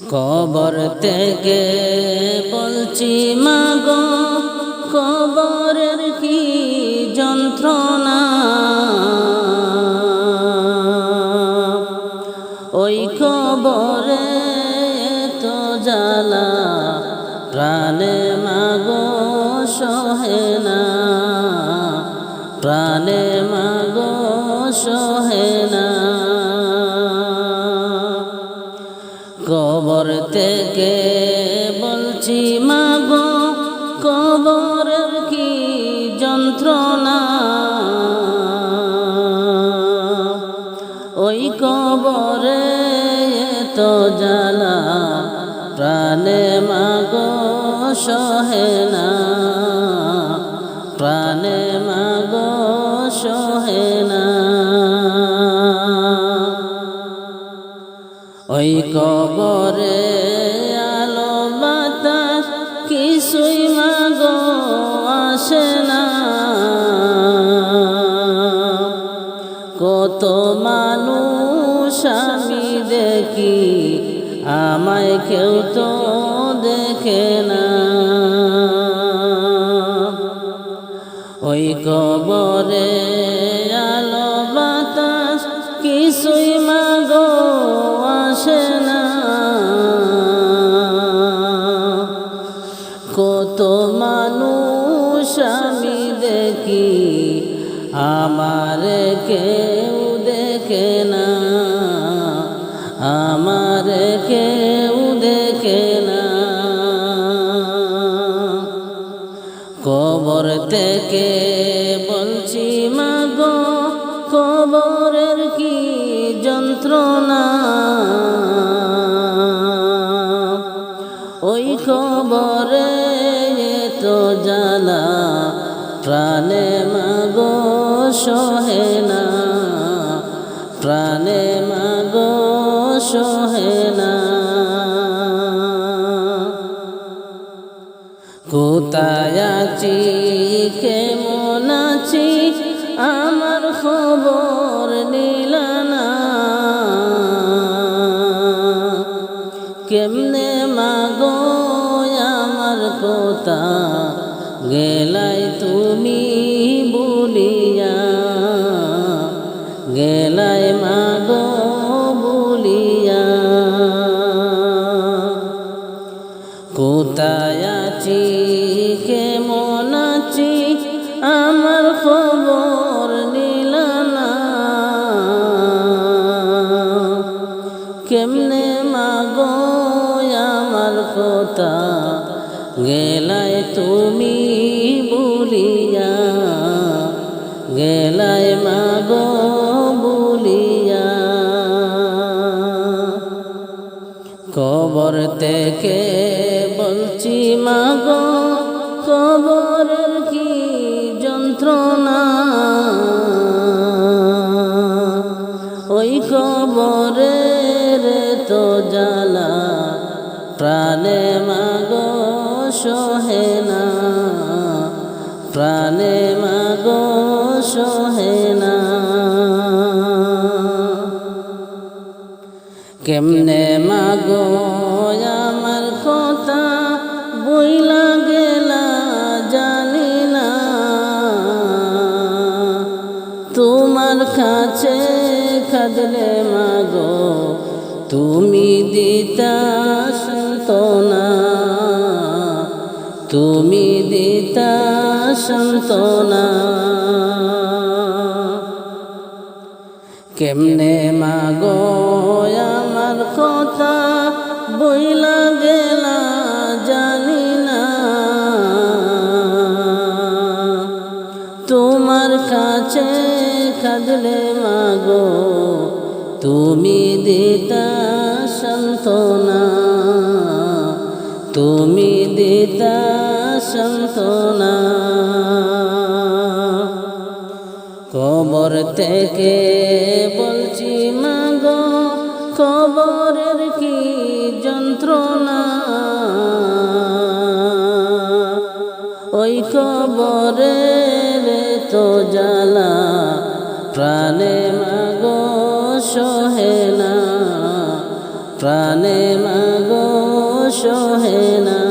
কবর থেকে বলছি মাগো কবর থেকে বলছি, মাগো, কবরের কি যন্ত্রণা? ওই কবরে তো জ্বালা, প্রাণে মাগো সহে না, প্রাণে মাগো সহে না। ওই কবরে আলো, বাতাস, কিছুই মাগো আসে না। কত মানুষ আমি দেখি, আমায় কেউ তো দেখে না। ওই কবরে আলো, বাতাস, কিছুই আমার কেউ দেখে না, আমার কেউ দেখে না। কবর থেকে বলছি, মাগো, কবরের কি যন্ত্রণা? ওই কবরে তো জ্বালা, প্রাণে সহে না প্রাণে মাগো সহে না। কোথায় আছি কেমন কবর থেকে বলছি, মাগো, কবরের কি যন্ত্রণা? ওই কবরের তো জ্বালা, প্রাণে মাগো সহে না। প্রাণে মাগো সহে না। কেমনে মাগো আমার কথা? বইলা গেলা জানি না। তোমার কাছে খাদলে মাগো, তুমি দিতা সন্তনা তুমি দিতা সন্তনা কেমনে মাগো? আমার কথা বইলা গেলা জানি না। তোমার কাছে খাদলে মাগো, তুমি দিতা সন্তনা তুমি দিতা সন্তনা কবর থেকে বলছি, মাগো, কবরের কি যন্ত্রণা? ওই কবরের তো জ্বালা, প্রাণে মাগো সহে না, প্রাণে মাগো সহে না।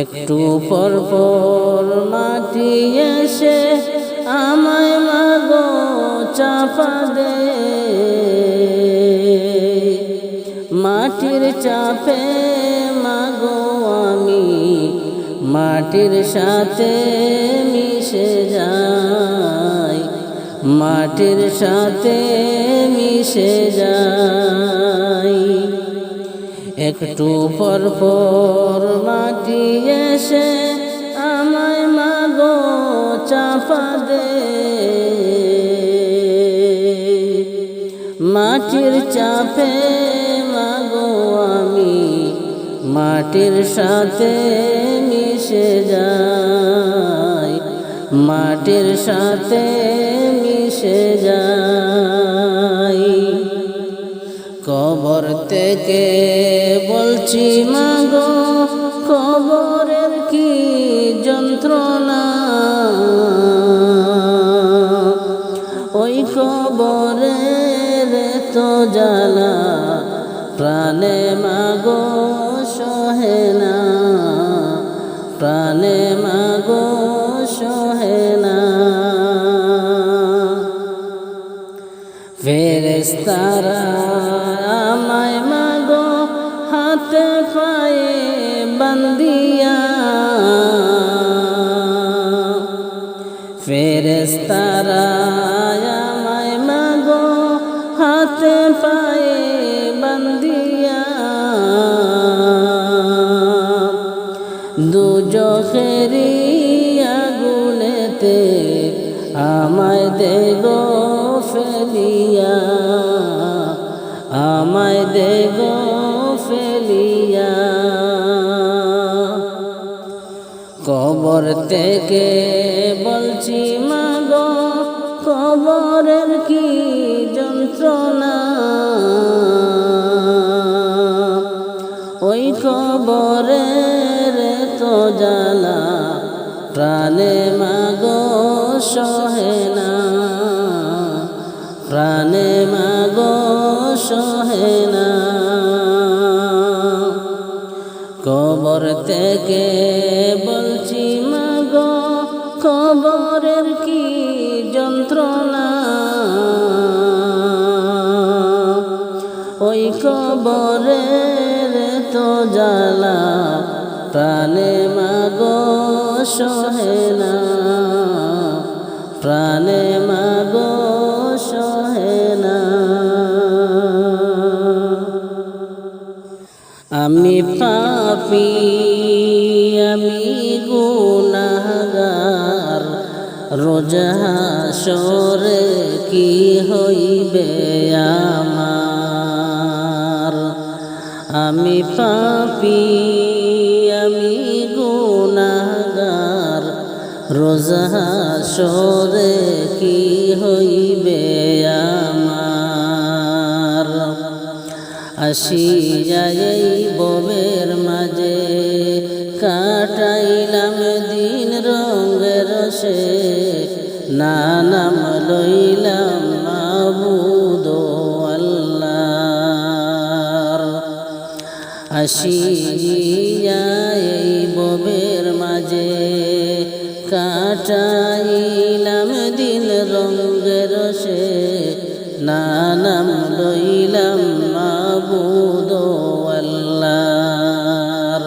একটু পর পর মাটি এসে আমায় মাগো, চাপা দে। মাটির চাপে মাগো আমি, মাটির সাথে মিশে যাই। মাটির সাথে মিশে যাই। একটু পর পর মাটি এসে আমায় মাগো, চাপা দে। মাটির চাপে মাগো আমি, মাটির সাথে মিশে যাই। মাটির সাথে মিশে যাই। কবর থেকে বলছি মাগো? কবরের কি যন্ত্রণা? ওই কবরের তো জ্বালা, প্রাণে মাগো সহে না। প্রাণে মাগো সহে না। ফেরেস্তারা দুজখেরি আমায় দেগো ফেলিয়া, আমায় দেগো ফেলিয়া। কবর থেকে বলছি, মাগো, কবরের কি যন্ত্রণা? ওই কবরের তো জ্বালা প্রাণে মাগো সহে না। প্রাণে মাগো সহে না। কবর থেকে বলছি, মাগো, কবরের কি যন্ত্রণা? ওই কবরের তো জ্বালা প্রাণে মাগো সহে না, প্রাণে মাগো সহে না। আমি পাপি, আমি গুনাগার রোজাসরে কি হইবে আমার? আমি পাপি রোজাসরে কি হইবে আমার? আসিয়া ববের মাঝে কাটাইলাম দিন রঙের সে না নাম লইলাম মাবুদ আল্লাহর। আসিয়া এই ববের কাটাইলাম দিন রঙের সে না নাম লইলাম মাবুদ আল্লাহর।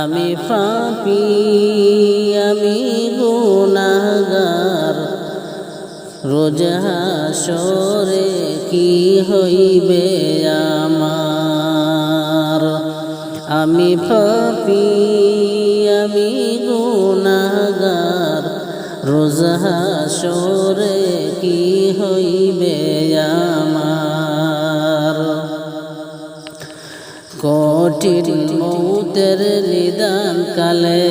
আমি পাপি, আমি গুনাহগার। রোজ হাসরে কি হইবে আমার? আমি পাপি, আমি রোজ কি হইবে আমার? কঠিন মৌতের নিদান কালে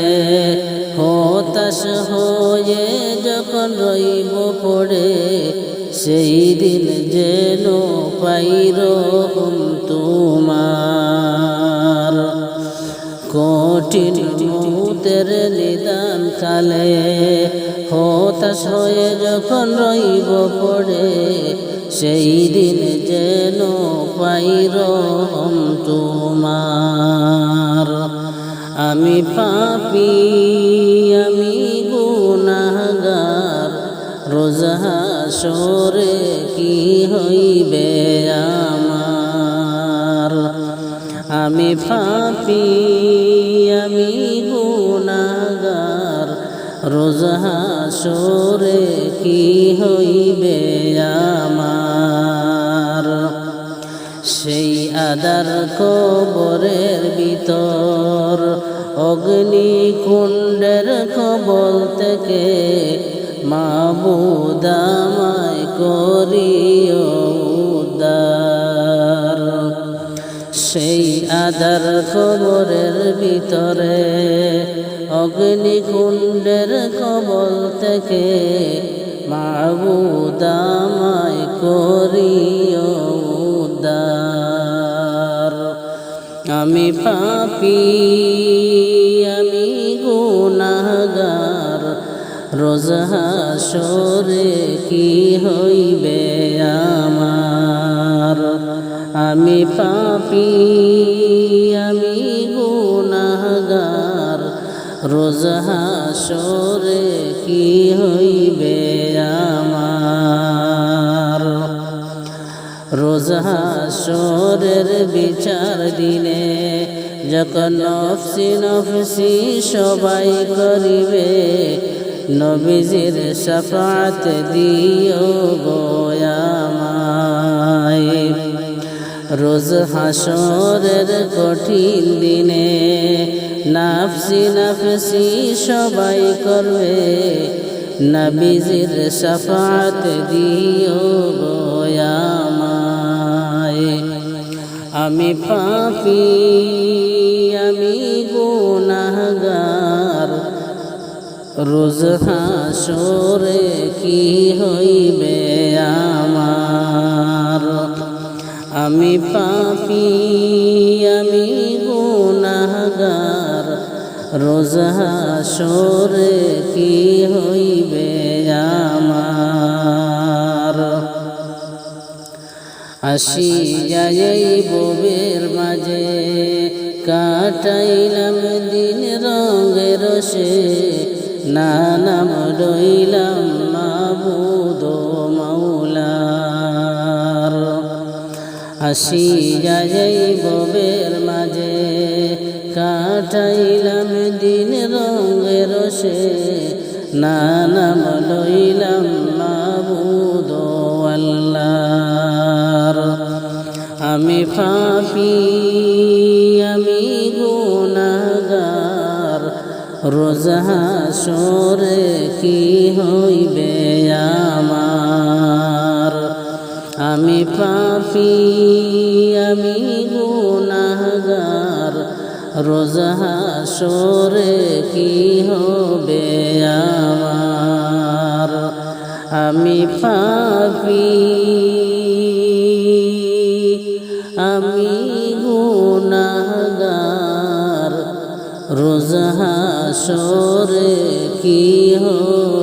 হতাশ হয়ে যখন রইব পড়ে, সেই দিন যেন পাইর তোমার। কঠিন মৌতের নিদান কালে হতাশ হয়ে যখন রইব পড়ে, সেই দিন যেন পাইর তোমার। আমি পাপি, আমি গুনাহগার, রোজা সরে কি হইবে আমার? আমি পাপি, আমি গুনাহগার, রোজা সরে কি হইবে আমার? সেই আদার কবরের ভিতর অগ্নি কুণ্ডের কবল থেকে মাবুদামায় করিও। সেই আদার কবরের ভিতরে অগ্নিকুণ্ডের কবল থেকে মাবুদামায় করিও উদ্ধার। আমি পাপি, আমি গুনাহগার, রোজা সরে কি হইবে আমার? আমি পাপি আমি গুনাহগার। রোজা কি হইবে আমার? রোজা সরের বিচার দিনে যখন নফসি নফসি সবাই করিবে, নবীজির সফাত দিও গোয়ামায় রোজ হাসরের কঠিন দিনে নাফসি নাফসি সবাই করবে, নবীজির সফাত দিও গোয়ামায় আমি পাপি, আমি গুনাহগার। রোজ হাসরে কি হইবে আমার আমি পাপি, আমি গুনাহগার। রোজ হাসরে কি হইবে আমার? আসি যাই ববের মাঝে কাটাইলাম দিন রঙের সে নানাম রইলাম মাবুদ। আসি যাই ববের মাঝে, কাটাইলাম দিন রঙের সে নানাম লইলাম মাবুদ আল্লাহর। আমি পাপি, আমি গুনাহগার, রোজা সরে কি হইবে আমার আমি পাপি, আমি গুনাহগার। রোজা সরে কি হবে আমার? আমি পাপি, আমি গুনাহগার। রোজা সরে কি হবে